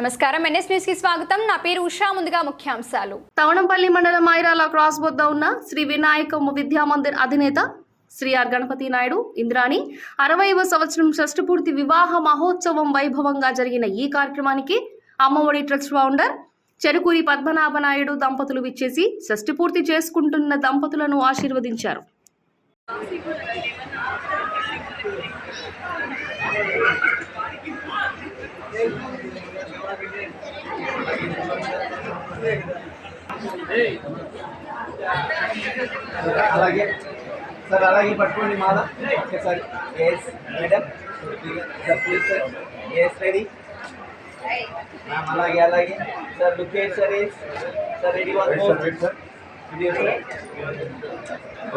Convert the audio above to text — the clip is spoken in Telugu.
నమస్కారం. ఎన్ఎస్ న్యూస్కి స్వాగతం. నా పేరు ఉషా. ముందుగా ముఖ్యాంశాలు. తవణంపల్లి మండలం మైరాల క్రాస్ వద్ద ఉన్న శ్రీ వినాయక విద్యా మందిర్ అధినేత శ్రీ ఆర్ గణపతి నాయుడు ఇంద్రాణి అరవైవ సంవత్సరం షష్ఠపూర్తి వివాహ మహోత్సవం వైభవంగా జరిగిన ఈ కార్యక్రమానికి అమ్మఒడి ట్రస్ట్ ఫౌండర్ చెరుకూరి పద్మనాభ నాయుడు దంపతులు విచ్చేసి షష్ఠపూర్తి చేసుకుంటున్న దంపతులను ఆశీర్వదించారు. అలాగే సార్ అలాగే పట్టుకోండి మాల ఒకసారి yes madam sir please sir yes ready ma'am అలాగే అలాగే sir look at sir yes sir ready one more video sir